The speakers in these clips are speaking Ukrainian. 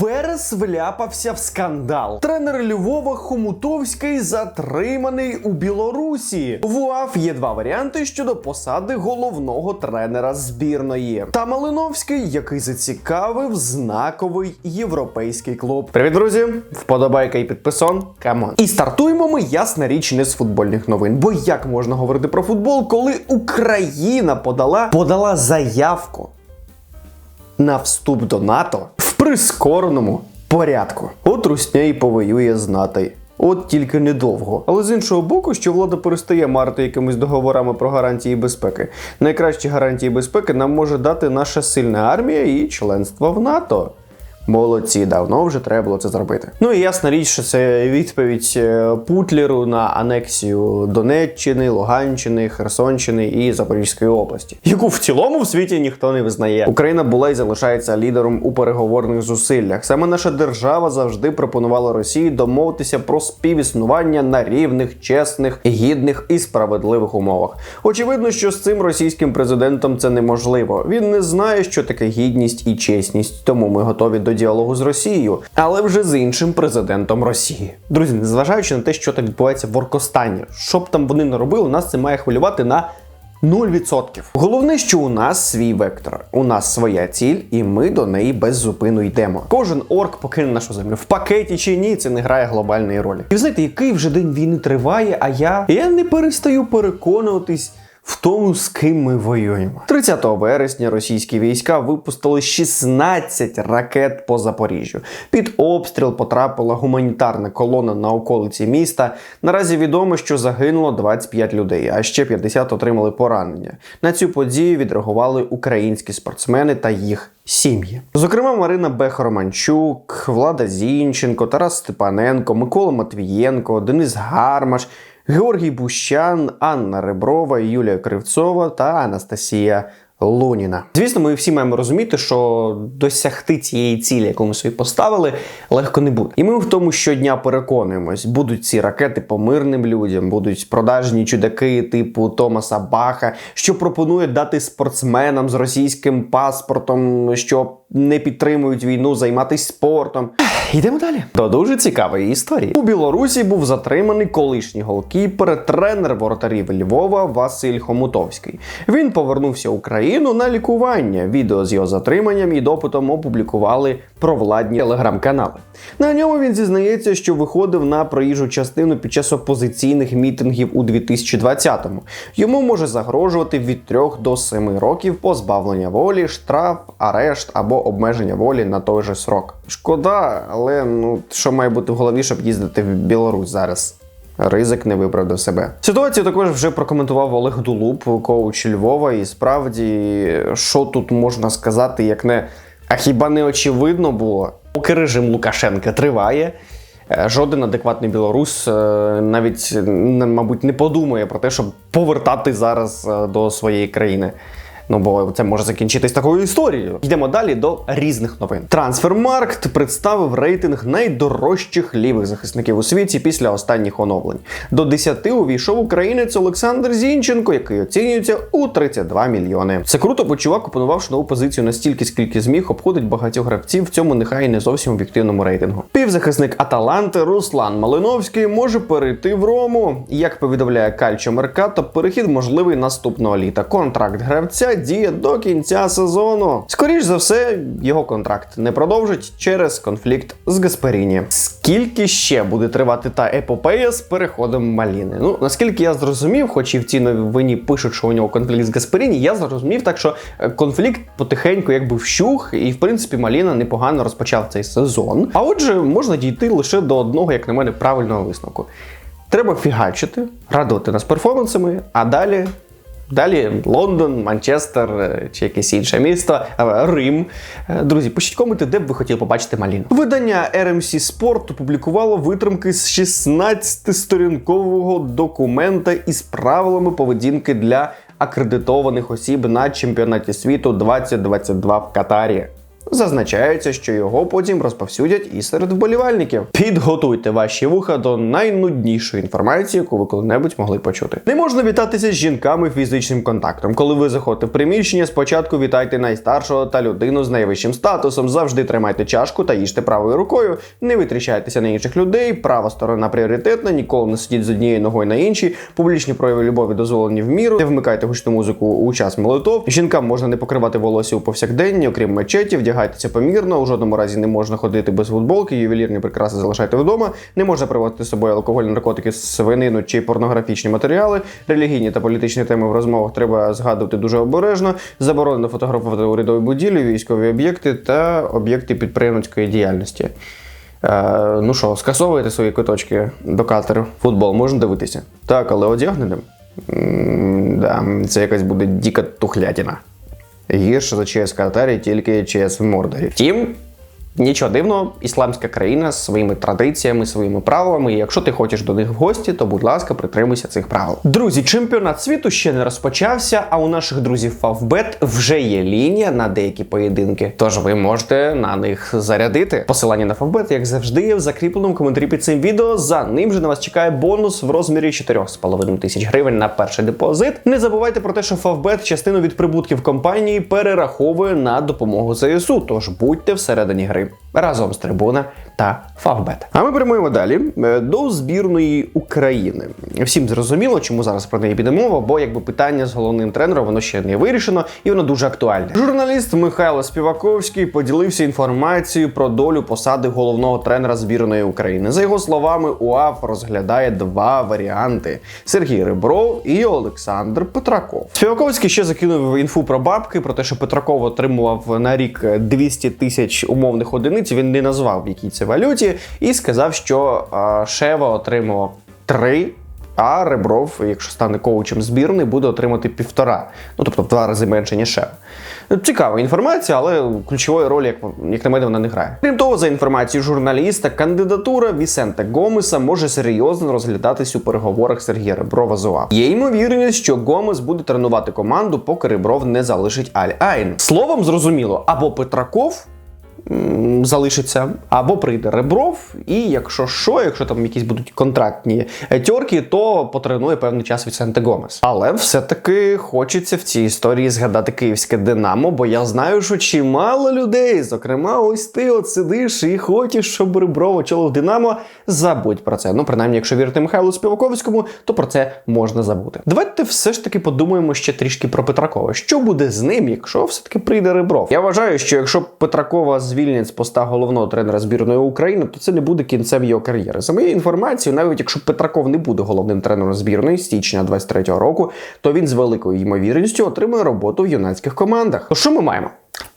Верес вляпався в скандал. Тренер Львова Хомутовський затриманий у Білорусі. В УАФ є два варіанти щодо посади головного тренера збірної. Та Малиновський, який зацікавив знаковий європейський клуб. Привіт, друзі! Вподобайка і підписон. Камон. І стартуємо ми, ясна річ, не з футбольних новин. Бо як можна говорити про футбол, коли Україна подала подала заявку на вступ до НАТО прискореному порядку. От Русня і повоює з НАТО. От тільки недовго. Але з іншого боку, що влада перестає марити якимись договорами про гарантії безпеки. Найкращі гарантії безпеки нам може дати наша сильна армія і членство в НАТО. Молодці, давно вже треба було це зробити. Ну і ясна річ, що це відповідь е, Путлеру на анексію Донеччини, Луганщини, Херсонщини і Запорізької області, яку в цілому в світі ніхто не визнає. Україна була і залишається лідером у переговорних зусиллях. Саме наша держава завжди пропонувала Росії домовитися про співіснування на рівних, чесних, гідних і справедливих умовах. Очевидно, що з цим російським президентом це неможливо. Він не знає, що таке гідність і чесність, тому ми готові до діалогу з Росією, але вже з іншим президентом Росії. Друзі, незважаючи на те, що там відбувається в Оркостані, що б там вони не робили, нас це має хвилювати на 0%. Головне, що у нас свій вектор, у нас своя ціль, і ми до неї без зупину йдемо. Кожен орк покине нашу землю в пакеті чи ні, це не грає глобальної ролі. І знаєте, який вже день війни триває, а я, я не перестаю переконуватись. В тому, з ким ми воюємо. 30 вересня російські війська випустили 16 ракет по Запоріжжю. Під обстріл потрапила гуманітарна колона на околиці міста. Наразі відомо, що загинуло 25 людей, а ще 50 отримали поранення. На цю подію відреагували українські спортсмени та їх сім'ї. Зокрема, Марина Бех-Романчук, Влада Зінченко, Тарас Степаненко, Микола Матвієнко, Денис Гармаш. Георгій Бущан, Анна Реброва, Юлія Кривцова та Анастасія Луніна. Звісно, ми всі маємо розуміти, що досягти цієї цілі, яку ми собі поставили, легко не буде. І ми в тому щодня переконуємось, будуть ці ракети по мирним людям, будуть продажні чудаки типу Томаса Баха, що пропонують дати спортсменам з російським паспортом, що не підтримують війну, займатися спортом. Йдемо далі. До дуже цікавої історії. У Білорусі був затриманий колишній голкіпер, тренер воротарів Львова Василь Хомутовський. Він повернувся в Україну на лікування. Відео з його затриманням і допитом опублікували провладні телеграм-канали. На ньому він зізнається, що виходив на проїжджу частину під час опозиційних мітингів у 2020-му. Йому може загрожувати від 3 до 7 років позбавлення волі, штраф, арешт або обмеження волі на той же срок. Шкода, але ну що має бути в голові, щоб їздити в Білорусь зараз. Ризик не виправдав себе. Ситуацію також вже прокоментував Олег Дулуб, коуч Львова. І справді, що тут можна сказати, як не а хіба не очевидно було? Поки режим Лукашенка триває. е, Жоден адекватний білорус е, навіть, мабуть, не подумає про те, щоб повертати зараз е, до своєї країни. Ну, бо це може закінчитись такою історією. Йдемо далі до різних новин. Трансфермаркт представив рейтинг найдорожчих лівих захисників у світі після останніх оновлень. До 10 увійшов українець Олександр Зінченко, який оцінюється у 32 мільйони. Це круто, бо чувак, опанувавши нову позицію настільки, скільки зміг, обходить багатьох гравців в цьому нехай не зовсім об'єктивному рейтингу. Півзахисник Аталанти Руслан Малиновський може перейти в Рому. Як повідомляє Кальчо Меркато, перехід можливий наступного літа. Контракт гравця діє до кінця сезону. Скоріш за все, його контракт не продовжить через конфлікт з Гасперіні. Скільки ще буде тривати та епопея з переходом Маліни? Ну наскільки я зрозумів, хоч і в цій новині пишуть, що у нього конфлікт з Гасперіні, я зрозумів так, що е, конфлікт потихеньку якби вщух, і в принципі Маліна непогано розпочав цей сезон. А отже, можна дійти лише до одного, як на мене, правильного висновку. Треба фігачити, радувати нас перформансами, а далі. Далі Лондон, Манчестер е, чи якесь інше місто, е, Рим. Е, Друзі, пишіть коменти, де б ви хотіли побачити Маліну. Видання RMC Sport опублікувало витримки з 16-сторінкового документа із правилами поведінки для акредитованих осіб на чемпіонаті світу 2022 в Катарі. Зазначається, що його потім розповсюдять і серед вболівальників. Підготуйте ваші вуха до найнуднішої інформації, яку ви коли-небудь могли почути. Не можна вітатися з жінками фізичним контактом. Коли ви заходите в приміщення, спочатку вітайте найстаршого та людину з найвищим статусом. Завжди тримайте чашку та їжте правою рукою. Не витріщайтеся на інших людей. Права сторона пріоритетна, ніколи не сидіть з однією ногою на іншій. Публічні прояви любові дозволені в міру. Не вмикайте гучну музику у час молитов. Жінкам можна не покривати волосся у повсякденні, окрім мечеті, вдягайтеся помірно. У жодному разі не можна ходити без футболки, ювелірні прикраси залишайте вдома. Не можна приводити з собою алкоголь, наркотики, свинину чи порнографічні матеріали. Релігійні та політичні теми в розмовах треба згадувати дуже обережно. Заборонено фотографувати урядові будівлі, військові об'єкти та об'єкти підприємницької діяльності. Е, ну що, скасовуєте свої квиточки до катеру. Футбол можна дивитися? Так, але одягненим. Да, це якась буде діка тухлятіна. Гірше за ЧС Катарі, тільки ЧС в Мордорі. Втім, нічого дивного, ісламська країна з своїми традиціями, своїми правилами. І якщо ти хочеш до них в гості, то будь ласка, притримуйся цих правил. Друзі, чемпіонат світу ще не розпочався, а у наших друзів Favbet вже є лінія на деякі поєдинки. Тож ви можете на них зарядити. Посилання на Favbet, як завжди, є в закріпленому коментарі під цим відео. За ним же на вас чекає бонус в розмірі 4,5 тисяч гривень на перший депозит. Не забувайте про те, що Favbet частину від прибутків компанії перераховує на допомогу ЗСУ. Тож будьте всередині гри разом з трибуна та Favbet. А ми прямуємо далі е, до збірної України. Всім зрозуміло, чому зараз про неї піде мова, бо якби питання з головним тренером воно ще не вирішено і воно дуже актуальне. Журналіст Михайло Співаковський поділився інформацією про долю посади головного тренера збірної України. За його словами, УАФ розглядає два варіанти: Сергій Ребров і Олександр Петраков. Співаковський ще закинув інфу про бабки, про те, що Петраков отримував на рік 200 тисяч умовних одиниць. Він не назвав в якій це валюті, і сказав, що Шева отримував 3, а Ребров, якщо стане коучем збірної, буде отримати півтора. Ну тобто в два рази менше, ніж Шева. Цікава інформація, але ключової ролі, як, як на мене, вона не грає. Крім того, за інформацією журналіста, кандидатура Вісента Гомеса може серйозно розглядатись у переговорах Сергія Реброва з УАФ. Є ймовірність, що Гомес буде тренувати команду, поки Ребров не залишить Аль-Айн. Словом, зрозуміло, або Петраков залишиться, або прийде Ребров, і якщо що, якщо там якісь будуть контрактні тьорки, то потренує певний час Вісенте Гомес. Але все-таки хочеться в цій історії згадати київське Динамо, бо я знаю, що чимало людей, зокрема, ось ти от сидиш і хочеш, щоб Ребров очолив Динамо. Забудь про це. Ну, принаймні, якщо вірити Михайлу Співаковському, то про це можна забути. Давайте все ж таки подумаємо ще трішки про Петракова. Що буде з ним, якщо все-таки прийде Ребров? Я вважаю, що якщо Петракова звільнять з поста головного тренера збірної України, то це не буде кінцем його кар'єри. За моєю інформацією, навіть якщо Петраков не буде головним тренером збірної січня 23-го року, то він з великою ймовірністю отримає роботу в юнацьких командах. То що ми маємо?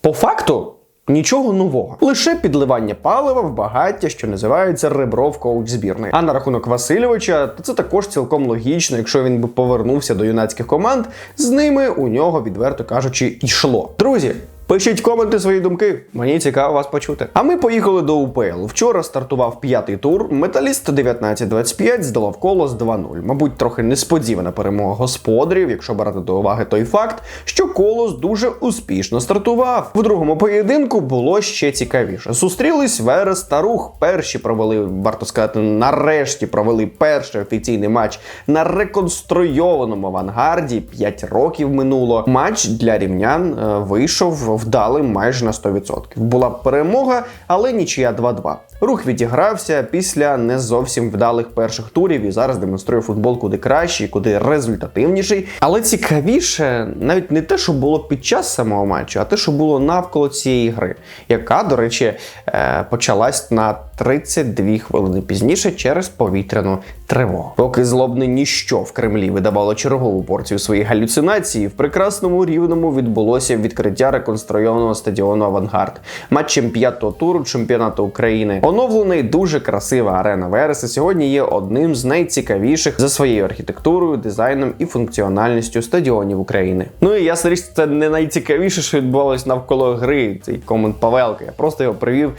По факту. Нічого нового, лише підливання палива в багаття, що називається Ребров коуч збірної. А на рахунок Васильовича, то це також цілком логічно, якщо він би повернувся до юнацьких команд, з ними у нього, відверто кажучи, йшло. Друзі. Пишіть коменти свої думки, мені цікаво вас почути. А ми поїхали до УПЛ. Вчора стартував п'ятий тур. Металіст 19-25 здолав колос 2-0. Мабуть, трохи несподівана перемога господарів, якщо брати до уваги той факт, що колос дуже успішно стартував. В другому поєдинку було ще цікавіше. Зустрілись Верес та Рух. Перші провели, варто сказати, нарешті провели перший офіційний матч на реконструйованому авангарді. 5 років минуло. Матч для рівнян е, вийшов вдалим майже на 100%. Була перемога, але нічия 2-2. Рух відігрався після не зовсім вдалих перших турів і зараз демонструє футбол куди кращий, куди результативніший. Але цікавіше навіть не те, що було під час самого матчу, а те, що було навколо цієї гри, яка, до речі, е, почалась на 32 хвилини пізніше через повітряну тривогу. Поки злобне ніщо в Кремлі видавало чергову порцію своїх галюцинацій, в прекрасному рівному відбулося відкриття реконструйованого стадіону Авангард. Матчем п'ятого туру чемпіонату України. Оновлений дуже красива арена Вереса сьогодні є одним з найцікавіших за своєю архітектурою, дизайном і функціональністю стадіонів України. Ну і ясна річ, це не найцікавіше, що відбувалось навколо гри. Цей комент Павелка. Я просто його привів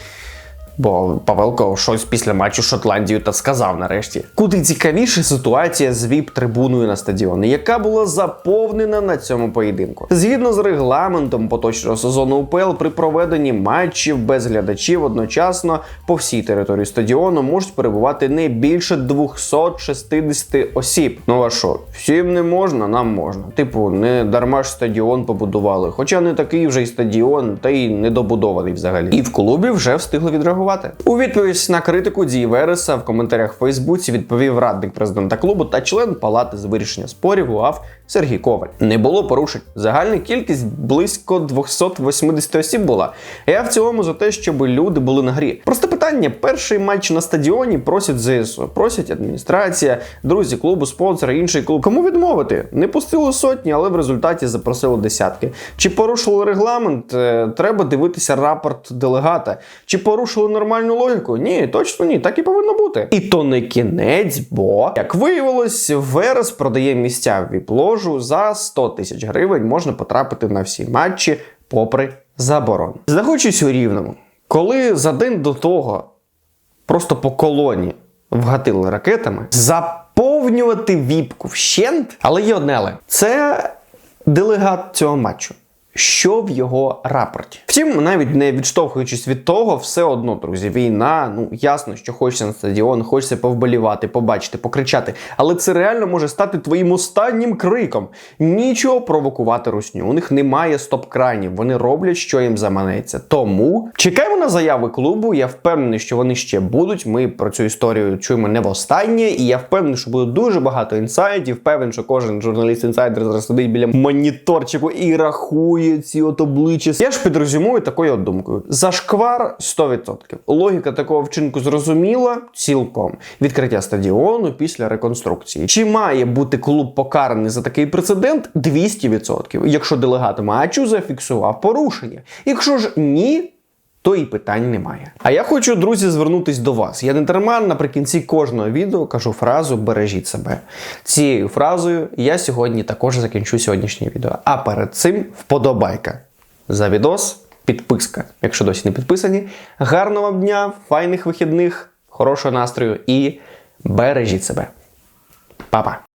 Бо Павелко щось після матчу з Шотландією та сказав нарешті. Куди цікавіше ситуація з віп-трибуною на стадіоні, яка була заповнена на цьому поєдинку. Згідно з регламентом поточного сезону УПЛ, при проведенні матчів без глядачів одночасно по всій території стадіону можуть перебувати не більше 260 осіб. Ну а що, всім не можна, нам можна. Типу, не дарма ж стадіон побудували, хоча не такий вже й стадіон, та й недобудований взагалі. І в клубі вже встигли відреагувати. У відповідь на критику дії Вереса в коментарях в Фейсбуці відповів радник президента клубу та член палати з вирішення спорів УАФ Сергій Коваль. Не було порушень. Загальна кількість близько 280 осіб була. Я в цілому за те, щоб люди були на грі. Просто питання: перший матч на стадіоні просять ЗСУ, просять адміністрація, друзі клубу, спонсори, інший клуб. Кому відмовити? Не пустили сотні, але в результаті запросили десятки. Чи порушили регламент? Е, Треба дивитися рапорт делегата. Чи порушили нормальну логіку? Ні, точно ні, так і повинно бути. І то не кінець, бо як виявилось, Верес продає місця в віп-ложу за 100 тисяч гривень. Можна потрапити на всі матчі попри заборону. Знаходжусь у рівному. Коли за день до того просто по колоні вгатили ракетами, заповнювати віпку вщент, але є одне але. Це делегат цього матчу. Що в його рапорті? Втім, навіть не відштовхуючись від того, все одно, друзі, війна. Ну ясно, що хочеться на стадіон, хочеться повболівати, побачити, покричати. Але це реально може стати твоїм останнім криком. Нічого провокувати русню. У них немає стоп-кранів. Вони роблять, що їм заманеться. Тому чекаємо на заяви клубу. Я впевнений, що вони ще будуть. Ми про цю історію чуємо не востаннє, і я впевнений, що буде дуже багато інсайтів. Впевнений, що кожен журналіст інсайдер зараз сидить біля моніторчику і рахує ці от обличчя. Я ж підрозумую такою от думкою: зашквар 100%. Логіка такого вчинку зрозуміла цілком. Відкриття стадіону після реконструкції. Чи має бути клуб покараний за такий прецедент? 200%. Якщо делегат матчу зафіксував порушення. Якщо ж ні. То і питань немає. А я хочу, друзі, звернутись до вас. Я не дарма наприкінці кожного відео кажу фразу бережіть себе. Цією фразою я сьогодні також закінчу сьогоднішнє відео. А перед цим вподобайка за відос, підписка, якщо досі не підписані. Гарного вам дня, файних вихідних, хорошого настрою і бережіть себе. Па-па!